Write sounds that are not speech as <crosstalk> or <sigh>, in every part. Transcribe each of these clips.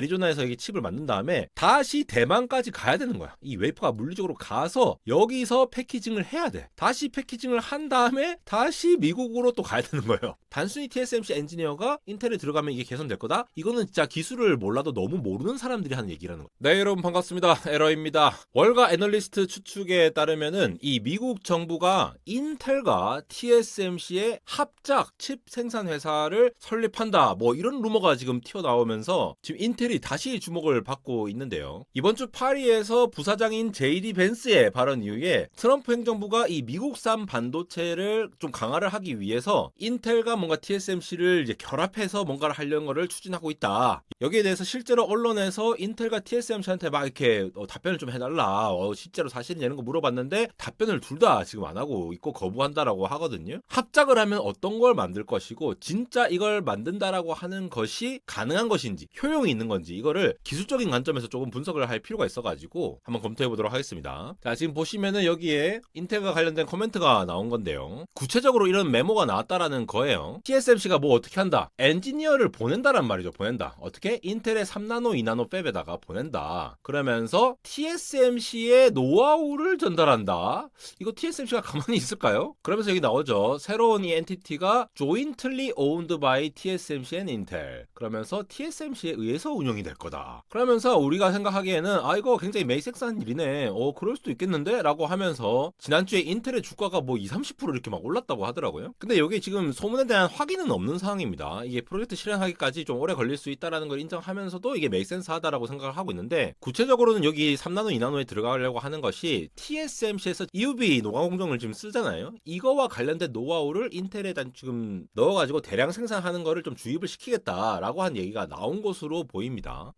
애리조나에서 여기 칩을 만든 다음에 다시 대만까지 가야 되는 거야. 이 웨이퍼가 물리적으로 가서 여기서 패키징을 해야 돼. 다시 패키징을 한 다음에 다시 미국으로 또 가야 되는 거예요. 단순히 TSMC 엔지니어가 인텔에 들어가면 이게 개선될 거다? 이거는 진짜 기술을 몰라도 너무 모르는 사람들이 하는 얘기라는 거예요. 네, 여러분 반갑습니다. 에러입니다. 월가 애널리스트 추측에 따르면은 이 미국 정부가 인텔과 TSMC의 합작 칩 생산 회사를 설립한다. 뭐 이런 루머가 지금 튀어나오면서 지금 인텔 이 다시 주목을 받고 있는데요. 이번 주 파리에서 부사장인 제이디 벤스의 발언 이후에 트럼프 행정부가 이 미국산 반도체를 좀 강화를 하기 위해서 인텔과 뭔가 TSMC를 이제 결합해서 뭔가를 하려는 거를 추진하고 있다. 여기에 대해서 실제로 언론에서 인텔과 TSMC한테 막 이렇게 어, 답변을 좀 해달라. 어, 실제로 사실이냐 이런 거 물어봤는데 답변을 둘 다 지금 안 하고 있고 거부한다라고 하거든요. 합작을 하면 어떤 걸 만들 것이고 진짜 이걸 만든다라고 하는 것이 가능한 것인지 효용이 있는 건지 이거를 기술적인 관점에서 조금 분석을 할 필요가 있어가지고 한번 검토해 보도록 하겠습니다. 자 지금 보시면은 여기에 인텔과 관련된 코멘트가 나온 건데요. 구체적으로 이런 메모가 나왔다라는 거예요. TSMC가 뭐 어떻게 한다? 엔지니어를 보낸다란 말이죠. 보낸다. 어떻게? 인텔의 3나노, 2나노 팹에다가 보낸다. 그러면서 TSMC의 노하우를 전달한다. 이거 TSMC가 가만히 있을까요? 그러면서 여기 나오죠. 새로운 이 엔티티가 jointly owned by TSMC and Intel. 그러면서 TSMC에 의해서 운영이 될 거다. 그러면서 우리가 생각하기에는 아 이거 굉장히 메이섹스한 일이네. 어 그럴 수도 있겠는데? 라고 하면서 지난주에 인텔의 주가가 뭐 20, 30% 이렇게 막 올랐다고 하더라고요. 근데 여기 지금 소문에 대한 확인은 없는 상황입니다. 이게 프로젝트 실행하기까지 좀 오래 걸릴 수 있다라는 걸 인정하면서도 이게 메이센스하다라고 생각을 하고 있는데 구체적으로는 여기 3나노, 2나노에 들어가려고 하는 것이 TSMC에서 EUV 노광 공정을 지금 쓰잖아요. 이거와 관련된 노하우를 인텔에 단 지금 넣어가지고 대량 생산하는 거를 좀 주입을 시키겠다라고 한 얘기가 나온 것으로 보입니다.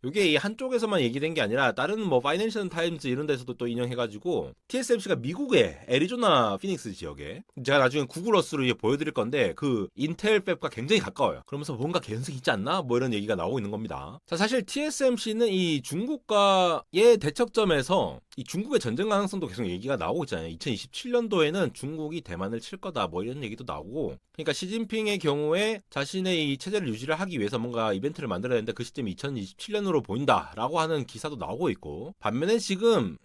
이게 이 한쪽에서만 얘기된 게 아니라 다른 뭐 파이낸셜 타임즈 이런 데서도 또 인용해가지고 TSMC가 미국의 애리조나 피닉스 지역에 제가 나중에 구글어스로 이제 보여드릴 건데 그 인텔 팹과 굉장히 가까워요. 그러면서 뭔가 개연성이 있지 않나? 뭐 이런 얘기가 나오고 있는 겁니다. 자 사실 TSMC는 이 중국과의 대척점에서 이 중국의 전쟁 가능성도 계속 얘기가 나오고 있잖아요. 2027년도에는 중국이 대만을 칠 거다 뭐 이런 얘기도 나오고 그러니까 시진핑의 경우에 자신의 이 체제를 유지를 하기 위해서 뭔가 이벤트를 만들어야 되는데 그 시점이 2027년으로 보인다라고 하는 기사도 나오고 있고 반면에 지금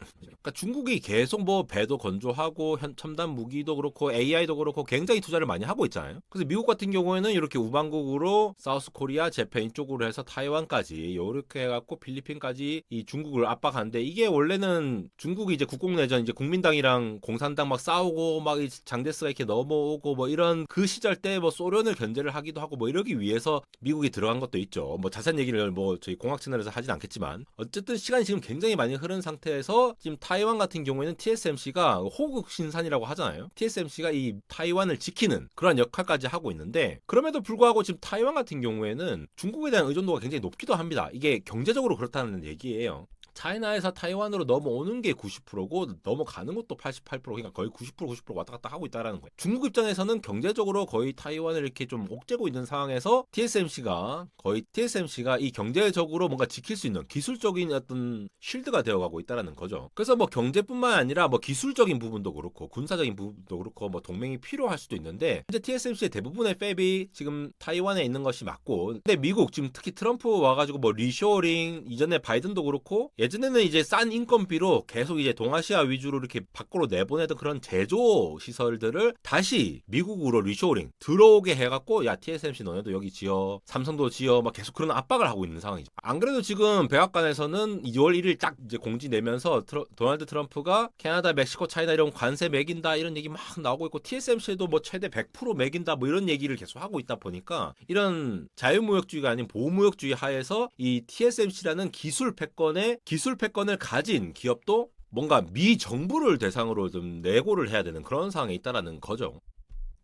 그러니까 중국이 계속 뭐 배도 건조하고 현 첨단 무기도 그렇고 AI도 그렇고 굉장히 투자를 많이 하고 있잖아요. 그래서 미국 같은 경우에는 이렇게 우방국으로 사우스 코리아, 재팬 쪽으로 해서 타이완까지 이렇게 해갖고 필리핀까지 이 중국을 압박하는데 이게 원래는 중국이 이제 국공내전 이제 국민당이랑 공산당 막 싸우고 막이 장데스가 이렇게 넘어오고 뭐 이런 그 시절 때 뭐 소련을 견제를 하기도 하고 뭐 이러기 위해서 미국이 들어간 것도 있죠. 뭐 자세한 얘기를 뭐 저희 공학 채널에서 하진 않겠지만 어쨌든 시간이 지금 굉장히 많이 흐른 상태에서 지금 타이 완 같은 경우에는 TSMC가 호국 신산이라고 하잖아요. TSMC가 이 타이완을 지키는 그런 역할까지 하고 있는데 그럼에도 불구하고 지금 타이완 같은 경우에는 중국에 대한 의존도가 굉장히 높기도 합니다. 이게 경제적으로 그렇다는 얘기예요. 차이나에서 타이완으로 넘어오는 게 90%고 넘어가는 것도 88% 그러니까 거의 90% 90% 왔다 갔다 하고 있다라는 거예요. 중국 입장에서는 경제적으로 거의 타이완을 이렇게 좀 옥죄고 있는 상황에서 TSMC가 거의 TSMC가 이 경제적으로 뭔가 지킬 수 있는 기술적인 어떤 쉴드가 되어가고 있다라는 거죠. 그래서 뭐 경제뿐만 아니라 뭐 기술적인 부분도 그렇고 군사적인 부분도 그렇고 뭐 동맹이 필요할 수도 있는데 현재 TSMC의 대부분의 팹이 지금 타이완에 있는 것이 맞고 근데 미국 지금 특히 트럼프 와가지고 뭐 리쇼링 이전에 바이든도 그렇고 예 전에는 이제 싼 인건비로 계속 이제 동아시아 위주로 이렇게 밖으로 내보내던 그런 제조 시설들을 다시 미국으로 리쇼링 들어오게 해갖고 야 TSMC 너네도 여기 지어 삼성도 지어 막 계속 그런 압박을 하고 있는 상황이죠. 안 그래도 지금 백악관에서는 2월 1일 딱 이제 공지 내면서 트러- 도널드 트럼프가 캐나다, 멕시코, 차이나 이런 관세 매긴다 이런 얘기 막 나오고 있고 TSMC도 뭐 최대 100% 매긴다 뭐 이런 얘기를 계속 하고 있다 보니까 이런 자유무역주의가 아닌 보호무역주의 하에서 이 TSMC라는 기술 패권의 기술 패권을 가진 기업도 뭔가 미 정부를 대상으로 좀 내고를 해야 되는 그런 상황에 있다라는 거죠.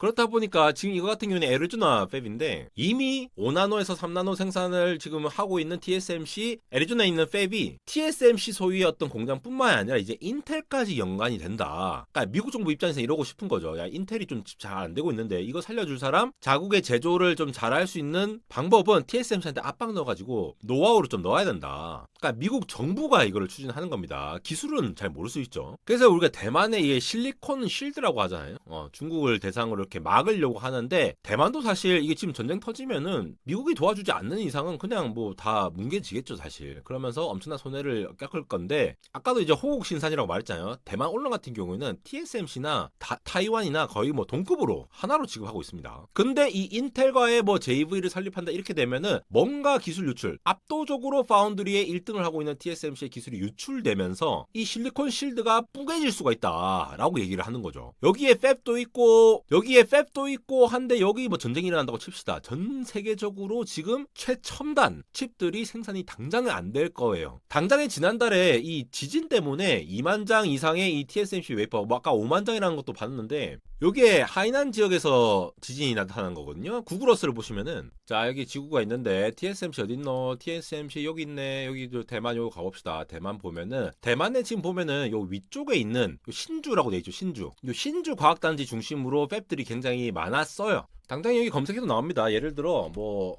그렇다 보니까 지금 이거 같은 경우는 애리조나 팹인데 이미 5나노에서 3나노 생산을 지금 하고 있는 TSMC 애리조나에 있는 팹이 TSMC 소유의 어떤 공장뿐만 아니라 이제 인텔까지 연관이 된다. 그러니까 미국 정부 입장에서 이러고 싶은 거죠. 야 인텔이 좀 잘 안 되고 있는데 이거 살려줄 사람 자국의 제조를 좀 잘할 수 있는 방법은 TSMC한테 압박 넣어가지고 노하우를 좀 넣어야 된다. 그러니까 미국 정부가 이거를 추진하는 겁니다. 기술은 잘 모를 수 있죠. 그래서 우리가 대만의 이 실리콘 쉴드라고 하잖아요. 어, 중국을 대상으로 이렇게 막으려고 하는데 대만도 사실 이게 지금 전쟁 터지면은 미국이 도와주지 않는 이상은 그냥 뭐 다 뭉개지겠죠 사실. 그러면서 엄청난 손해를 깎을 건데 아까도 이제 호국 신산이라고 말했잖아요. 대만 언론 같은 경우에는 TSMC나 타이완이나 거의 뭐 동급으로 하나로 취급하고 있습니다. 근데 이 인텔과의 뭐 JV를 설립한다 이렇게 되면은 뭔가 기술 유출 압도적으로 파운드리에 1등을 하고 있는 TSMC의 기술이 유출되면서 이 실리콘 실드가 뿌개질 수가 있다라고 얘기를 하는 거죠. 여기에 팹도 있고 여기에 팹도 있고 한데 여기 뭐 전쟁이 일어난다고 칩시다. 전 세계적으로 지금 최첨단 칩들이 생산이 당장은 안 될 거예요. 당장에 지난달에 이 지진 때문에 2만 장 이상의 이 TSMC 웨이퍼 뭐 아까 5만 장이라는 것도 봤는데 요게 하이난 지역에서 지진이 나타난 거거든요. 구글어스를 보시면은 자 여기 지구가 있는데 TSMC 어딨노? TSMC 여기 있네. 여기 저 대만 요거 가봅시다. 대만 보면은 대만에 지금 보면은 요 위쪽에 있는 요 신주라고 돼 있죠. 신주. 요 신주 과학단지 중심으로 팹들이 굉장히 많았어요. 당장 여기 검색해도 나옵니다. 예를 들어 뭐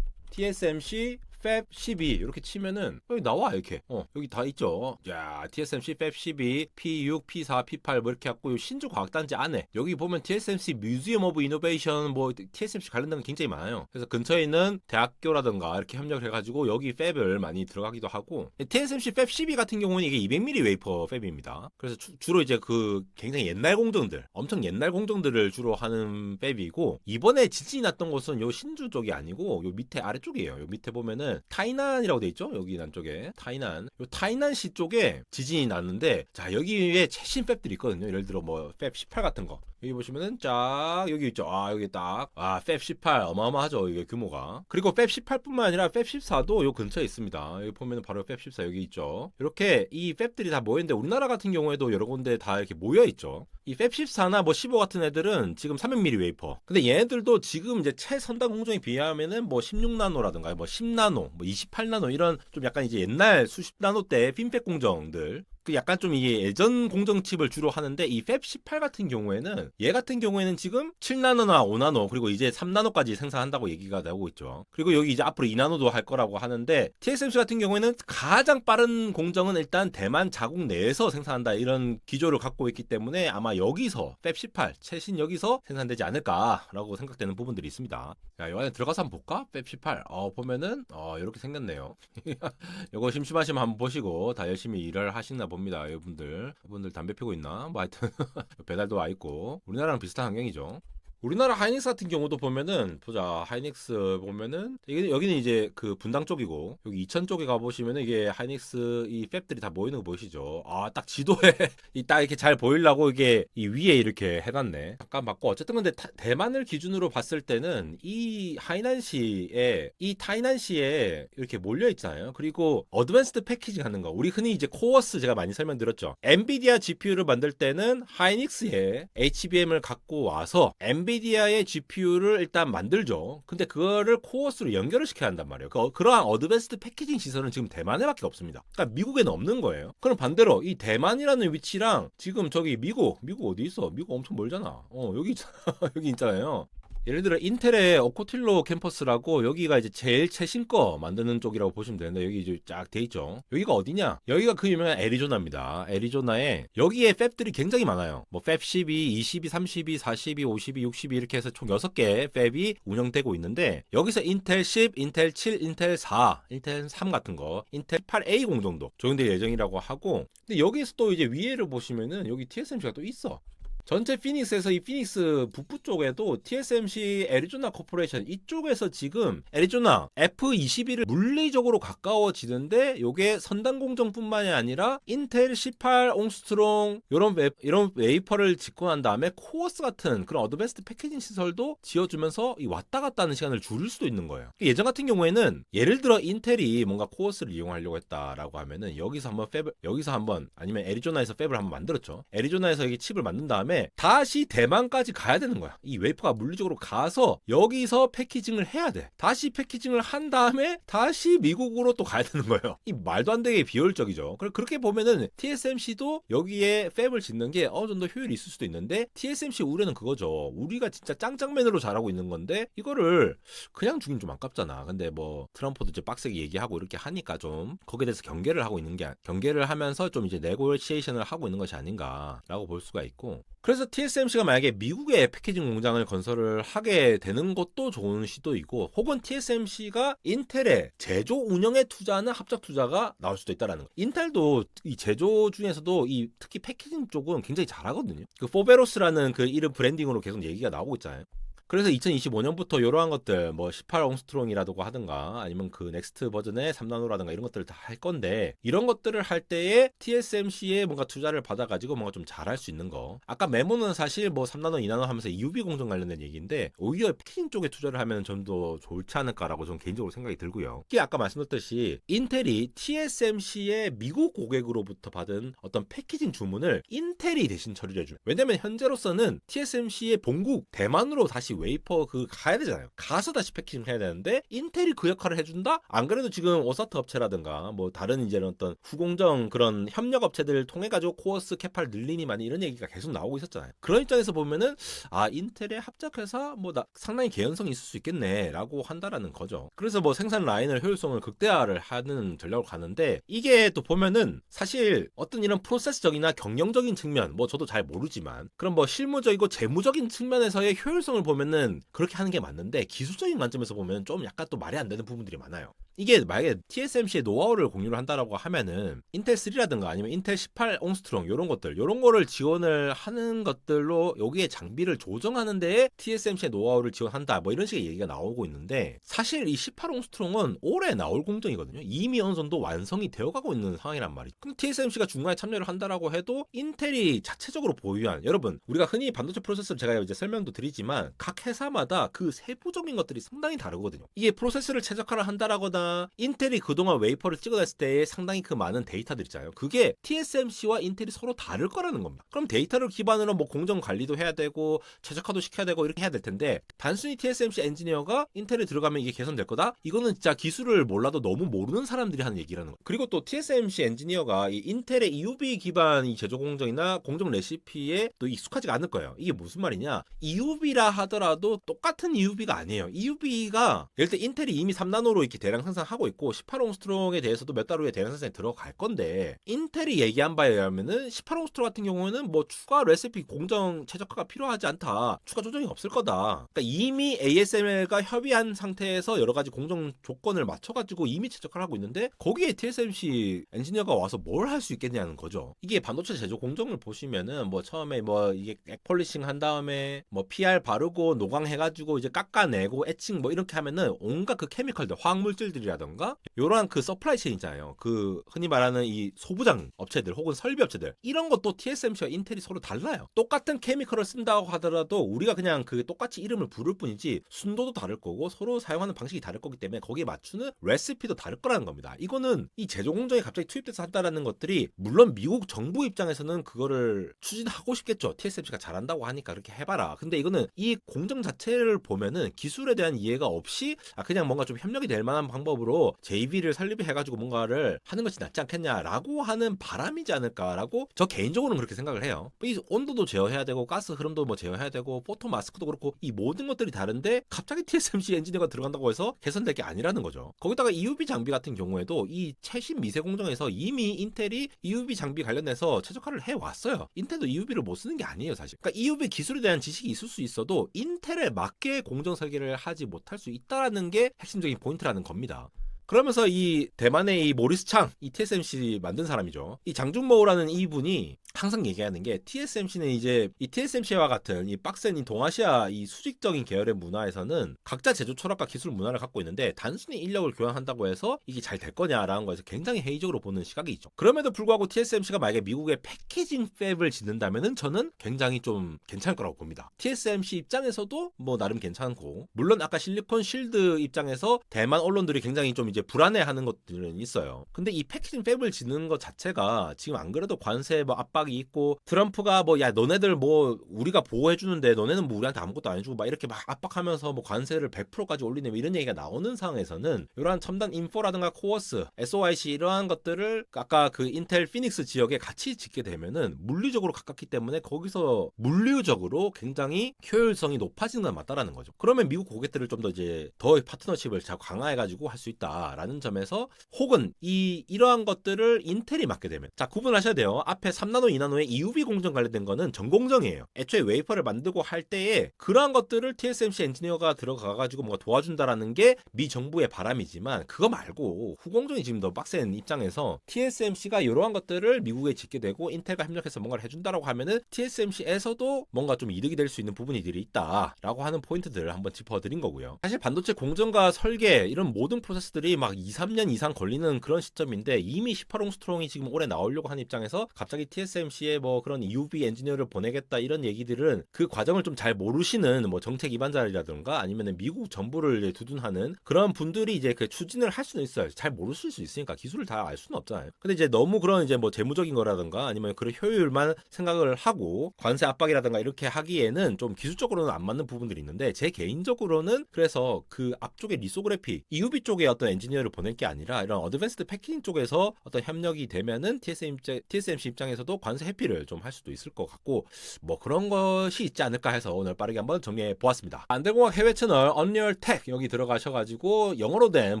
TSMC 팹12 이렇게 치면은 여기 나와 이렇게. 어 여기 다 있죠. 야 TSMC 팹12 P6 P4 P8 뭐 이렇게 갖고 요 신주 과학단지 안에 여기 보면 TSMC 뮤지엄 오브 이노베이션 뭐 TSMC 관련된 게 굉장히 많아요. 그래서 근처에 있는 대학교라든가 이렇게 협력을 해가지고 여기 팹을 많이 들어가기도 하고. TSMC 팹12 같은 경우는 이게 200mm 웨이퍼 팹입니다. 그래서 주, 로 이제 그 굉장히 옛날 공정들 엄청 옛날 공정들을 주로 하는 팹이고 이번에 지진이 났던 곳은 요 신주 쪽이 아니고 요 밑에 아래쪽이에요. 요 밑에 보면은 타이난이라고 돼 있죠? 여기 남쪽에. 타이난. 요 타이난시 쪽에 지진이 났는데 자 여기에 최신 팹들이 있거든요. 예를 들어 뭐 팹 18 같은 거 여기 보시면은 쫙 여기 있죠. 아 여기 딱아 팹18 어마어마하죠 이게 규모가. 그리고 팹 18뿐만 아니라 팹 14도 요 근처에 있습니다. 여기 보면은 바로 팹14 여기 있죠. 이렇게 이 팹들이 다 모여 있는데 우리나라 같은 경우에도 여러 군데 다 이렇게 모여 있죠. 이팹 14나 뭐 15 같은 애들은 지금 300mm 웨이퍼. 근데 얘네들도 지금 이제 최선단 공정에 비하면은 뭐 16나노라든가 뭐 10나노, 뭐 28나노 이런 좀 약간 이제 옛날 수십 나노 대 핀팩 공정들 그 약간 좀 이게 예전 공정 칩을 주로 하는데 이 팹18 같은 경우에는 얘 같은 경우에는 지금 7나노나 5나노 그리고 이제 3나노까지 생산한다고 얘기가 나오고 있죠. 그리고 여기 이제 앞으로 2나노도 할 거라고 하는데 TSMC 같은 경우에는 가장 빠른 공정은 일단 대만 자국 내에서 생산한다 이런 기조를 갖고 있기 때문에 아마 여기서 팹18 최신 여기서 생산되지 않을까라고 생각되는 부분들이 있습니다. 자, 이 안에 들어가서 한번 볼까? 팹 18. 어, 보면은 어, 이렇게 생겼네요. <laughs> 이거 심심하시면 한번 보시고 다 열심히 일을 하시나 봅니다. 이분들. 이분들 담배 피고 있나? 뭐 하여튼 <laughs> 배달도 와 있고 우리나라랑 비슷한 환경이죠. 우리나라 하이닉스 같은 경우도 보면은 보자 하이닉스 보면은 여기는 이제 그 분당 쪽이고 여기 이천 쪽에 가 보시면은 이게 하이닉스 이 팹들이 다 모이는 거 보이시죠? 아 딱 지도에 <laughs> 이 딱 이렇게 잘 보이려고 이게 이 위에 이렇게 해놨네. 잠깐 맞고 어쨌든 근데 타- 대만을 기준으로 봤을 때는 이 하이난시에 이 타이난시에 이렇게 몰려 있잖아요. 그리고 어드밴스드 패키징 하는 거 우리 흔히 이제 코어스 제가 많이 설명드렸죠. 엔비디아 GPU를 만들 때는 하이닉스에 HBM을 갖고 와서 엔비디아의 GPU를 일단 만들죠. 근데 그거를 코어스로 연결을 시켜야 한단 말이에요. 그, 그러한 어드밴스드 패키징 시설은 지금 대만에밖에 없습니다. 그러니까 미국에는 없는 거예요. 그럼 반대로 이 대만이라는 위치랑 지금 저기 미국, 미국 어디 있어? 미국 엄청 멀잖아. 어 여기 있잖아. <laughs> 여기 있잖아요. 예를 들어 인텔의 오코틸로 캠퍼스라고 여기가 이제 제일 최신 거 만드는 쪽이라고 보시면 되는데 여기 이제 쫙 돼 있죠. 여기가 어디냐? 여기가 그 유명한 애리조나입니다. 애리조나에 여기에 팹들이 굉장히 많아요. 뭐 팹 12, 22, 32, 42, 52, 62 이렇게 해서 총 6개 팹이 운영되고 있는데 여기서 인텔 10, 인텔 7, 인텔 4, 인텔 3 같은 거, 인텔 8A 공정도 적용될 예정이라고 하고 근데 여기서 또 이제 위에를 보시면은 여기 TSMC가 또 있어. 전체 피닉스에서 이 피닉스 북부 쪽에도 TSMC 애리조나 코퍼레이션 이쪽에서 지금 애리조나 F21을 물리적으로 가까워지는데 요게 선단 공정뿐만이 아니라 인텔 18 옹스트롱 이런 웨, 이런 웨이퍼를 난 다음에 코어스 같은 그런 어드밴스드 패키징 시설도 지어주면서 이 왔다 갔다 하는 시간을 줄일 수도 있는 거예요. 예전 같은 경우에는 예를 들어 인텔이 뭔가 코어스를 이용하려고 했다라고 하면은 여기서 한번 팹을 여기서 한번 아니면 애리조나에서 팹을 한번 만들었죠. 애리조나에서 여기 칩을 만든 다음에 다시 대만까지 가야 되는 거야. 이 웨이퍼가 물리적으로 가서 여기서 패키징을 해야 돼. 다시 패키징을 한 다음에 다시 미국으로 또 가야 되는 거예요. 이 말도 안 되게 비효율적이죠. 그렇게 보면은 TSMC도 여기에 팹을 짓는 게 어느 정도 효율이 있을 수도 있는데 TSMC 우려는 그거죠. 우리가 진짜 짱짱맨으로 잘하고 있는 건데 이거를 그냥 주긴 좀 아깝잖아. 근데 뭐 트럼프도 이제 빡세게 얘기하고 이렇게 하니까 좀 거기에 대해서 경계를 하고 있는 게 경계를 하면서 좀 이제 네고시에이션을 하고 있는 것이 아닌가라고 볼 수가 있고 그래서 TSMC가 만약에 미국에 패키징 공장을 건설을 하게 되는 것도 좋은 시도이고 혹은 TSMC가 인텔의 제조 운영에 투자하는 합작 투자가 나올 수도 있다라는 거. 인텔도 이 제조 중에서도 이 특히 패키징 쪽은 굉장히 잘하거든요. 그 포베로스라는 그 이름 브랜딩으로 계속 얘기가 나오고 있잖아요. 그래서 2025년부터 이러한 것들 뭐 18옹스트롱이라고 하든가 아니면 그 넥스트 버전의 3나노라든가 이런 것들을 다 할 건데 이런 것들을 할 때에 TSMC에 뭔가 투자를 받아가지고 뭔가 좀 잘할 수 있는 거. 아까 메모는 사실 뭐 3나노 2나노 하면서 EUV 공정 관련된 얘기인데 오히려 패키징 쪽에 투자를 하면 좀 더 좋지 않을까라고 저는 개인적으로 생각이 들고요. 특히 아까 말씀드렸듯이 인텔이 TSMC의 미국 고객으로부터 받은 어떤 패키징 주문을 인텔이 대신 처리를 해줘요 왜냐면 현재로서는 TSMC의 본국 대만으로 다시 웨이퍼 그 가야 되잖아요. 가서 다시 패키징 해야 되는데 인텔이 그 역할을 해준다? 안 그래도 지금 오사트 업체라든가 뭐 다른 이제 어떤 후공정 그런 협력 업체들 통해 가지고 코어스 캐파를 늘리니 많이 이런 얘기가 계속 나오고 있었잖아요. 그런 입장에서 보면은 아 인텔의 합작회사 뭐 나- 상당히 개연성이 있을 수 있겠네라고 한다라는 거죠. 그래서 뭐 생산 라인을 효율성을 극대화를 하는 전략으로 가는데 이게 또 보면은 사실 어떤 이런 프로세스적이나 경영적인 측면 뭐 저도 잘 모르지만 그런 뭐 실무적이고 재무적인 측면에서의 효율성을 보면 은 그렇게 하는 게 맞는데 기술적인 관점에서 보면 좀 약간 또 말이 안 되는 부분들이 많아요. 이게 만약에 TSMC의 노하우를 공유를 한다라고 하면은 인텔 3라든가 아니면 인텔 18 옹스트롱 이런 것들 이런 거를 지원을 하는 것들로 여기에 장비를 조정하는 데에 TSMC의 노하우를 지원한다 뭐 이런 식의 얘기가 나오고 있는데 사실 이 18 옹스트롱은 올해 나올 공정이거든요. 이미 어느 정도 완성이 되어가고 있는 상황이란 말이죠. 그럼 TSMC가 중간에 참여를 한다라고 해도 인텔이 자체적으로 보유한 여러분 우리가 흔히 반도체 프로세서를 제가 이제 설명도 드리지만 각 회사마다 그 세부적인 것들이 상당히 다르거든요. 이게 프로세스를 최적화를 한다라거나 인텔이 그동안 웨이퍼를 찍어냈을 때의 상당히 그 많은 데이터들 있잖아요. 그게 TSMC와 인텔이 서로 다를 거라는 겁니다. 그럼 데이터를 기반으로 뭐 공정 관리도 해야 되고 최적화도 시켜야 되고 이렇게 해야 될 텐데 단순히 TSMC 엔지니어가 인텔에 들어가면 이게 개선될 거다? 이거는 진짜 기술을 몰라도 너무 모르는 사람들이 하는 얘기라는 거예요. 그리고 또 TSMC 엔지니어가 이 인텔의 EUV 기반 이 제조 공정이나 공정 레시피에 또 익숙하지가 않을 거예요. 이게 무슨 말이냐? EUV라 하더라도 똑같은 EUV가 아니에요. EUV가 예를 들어 인텔이 이미 3나노로 이렇게 대량 생산 하고 있고 18옹스트롱에 대해서도 몇 달 후에 대량 생산에 들어갈 건데 인텔이 얘기한 바에 의하면은 18옹스트롱 같은 경우에는 뭐 추가 레시피 공정 최적화가 필요하지 않다. 추가 조정이 없을 거다. 그러니까 이미 ASML과 협의한 상태에서 여러 가지 공정 조건을 맞춰가지고 이미 최적화를 하고 있는데 거기에 TSMC 엔지니어가 와서 뭘 할 수 있겠냐는 거죠. 이게 반도체 제조 공정을 보시면은 뭐 처음에 뭐 이게 폴리싱 한 다음에 뭐 PR 바르고 노광해가지고 이제 깎아내고 애칭 뭐 이렇게 하면은 온갖 그 케미컬들 화학물질들이 라던가 요러한 그 서플라이 체인 있잖아요. 그 흔히 말하는 이 소부장 업체들 혹은 설비 업체들 이런 것도 TSMC와 인텔이 서로 달라요. 똑같은 케미컬을 쓴다고 하더라도 우리가 그냥 그 똑같이 이름을 부를 뿐이지 순도도 다를 거고 서로 사용하는 방식이 다를 거기 때문에 거기에 맞추는 레시피도 다를 거라는 겁니다. 이거는 이 제조 공정에 갑자기 투입돼서 한다라는 것들이 물론 미국 정부 입장에서는 그거를 추진하고 싶겠죠. TSMC가 잘한다고 하니까 그렇게 해봐라. 근데 이거는 이 공정 자체를 보면은 기술에 대한 이해가 없이 아 그냥 뭔가 좀 협력이 될 만한 방법 으로 JV를 설립해가지고 뭔가를 하는 것이 낫지 않겠냐라고 하는 바람이지 않을까라고 저 개인적으로는 그렇게 생각을 해요. 이 온도도 제어해야 되고 가스 흐름도 뭐 제어해야 되고 포토 마스크도 그렇고 이 모든 것들이 다른데 갑자기 TSMC 엔지니어가 들어간다고 해서 개선될 게 아니라는 거죠. 거기다가 EUV 장비 같은 경우에도 이 최신 미세 공정에서 이미 인텔이 EUV 장비 관련해서 최적화를 해 왔어요. 인텔도 EUV를 못 쓰는 게 아니에요, 사실. 그러니까 EUV 기술에 대한 지식이 있을 수 있어도 인텔에 맞게 공정 설계를 하지 못할 수 있다라는 게 핵심적인 포인트라는 겁니다. 그러면서 이 대만의 이 모리스 창, 이 TSMC 만든 사람이죠. 이 장준모라는 이분이 항상 얘기하는 게 TSMC는 이제 이 TSMC와 같은 이 빡센 이 동아시아 이 수직적인 계열의 문화에서는 각자 제조 철학과 기술 문화를 갖고 있는데 단순히 인력을 교환한다고 해서 이게 잘 될 거냐라는 거에서 굉장히 회의적으로 보는 시각이 있죠. 그럼에도 불구하고 TSMC가 만약에 미국에 패키징 팹을 짓는다면은 저는 굉장히 좀 괜찮을 거라고 봅니다. TSMC 입장에서도 뭐 나름 괜찮고 물론 아까 실리콘 실드 입장에서 대만 언론들이 굉장히 좀 이제 불안해하는 것들은 있어요. 근데 이 패키징 팹을 짓는 것 자체가 지금 안 그래도 관세 뭐 압박이 있고 트럼프가 뭐 야 너네들 뭐 우리가 보호해 주는데 너네는 뭐 우리한테 아무것도 안 해주고 막 이렇게 막 압박하면서 뭐 관세를 100%까지 올리네 뭐 이런 얘기가 나오는 상황에서는 이러한 첨단 인포라든가 코어스, SOIC 이러한 것들을 아까 그 인텔 피닉스 지역에 같이 짓게 되면은 물리적으로 가깝기 때문에 거기서 물리적으로 굉장히 효율성이 높아지는 건 맞다라는 거죠. 그러면 미국 고객들을 좀 더 이제 더 파트너십을 잘 강화해 가지고 할 수 있다. 있다라는 점에서 혹은 이 이러한 것들을 인텔이 맡게 되면 자 구분하셔야 돼요. 앞에 3나노, 2나노의 EUV 공정 관련된 거는 전공정이에요. 애초에 웨이퍼를 만들고 할 때에 그러한 것들을 TSMC 엔지니어가 들어가 가지고 뭔가 도와준다라는 게 미 정부의 바람이지만 그거 말고 후공정이 지금 더 빡센 입장에서 TSMC가 이러한 것들을 미국에 짓게 되고 인텔과 협력해서 뭔가를 해준다라고 하면은 TSMC에서도 뭔가 좀 이득이 될 수 있는 부분이들이 있다라고 하는 포인트들을 한번 짚어드린 거고요. 사실 반도체 공정과 설계 이런 모든 프로세스들이 막 2, 3년 이상 걸리는 그런 시점인데 이미 18호 스트롱이 지금 올해 나오려고 하는 입장에서 갑자기 TSMC에 뭐 그런 UV 엔지니어를 보내겠다 이런 얘기들은 그 과정을 좀 잘 모르시는 뭐 정책 기반자라든가 아니면 미국 정부를 두둔하는 그런 분들이 이제 그 추진을 할 수는 있어요. 잘 모르실 수 있으니까 기술을 다 알 수는 없잖아요. 근데 이제 너무 그런 이제 뭐 재무적인 거라든가 아니면 그런 효율만 생각을 하고 관세 압박이라든가 이렇게 하기에는 좀 기술적으로는 안 맞는 부분들이 있는데 제 개인적으로는 그래서 그 앞쪽에 리소그래피 EUV 쪽에 어떤 엔지니어를 보낼 게 아니라 이런 어드밴스드 패키징 쪽에서 어떤 협력이 되면은 TSMC 입장에서도 관세 회피를 좀 할 수도 있을 것 같고 뭐 그런 것이 있지 않을까 해서 오늘 빠르게 한번 정리해 보았습니다. 안대공학 해외 채널 언리얼 텍 여기 들어가셔가지고 영어로 된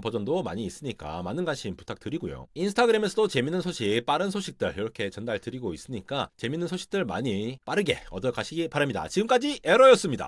버전도 많이 있으니까 많은 관심 부탁드리고요. 인스타그램에서도 재밌는 소식, 빠른 소식들 이렇게 전달 드리고 있으니까 재밌는 소식들 많이 빠르게 얻어 가시기 바랍니다. 지금까지 에러였습니다.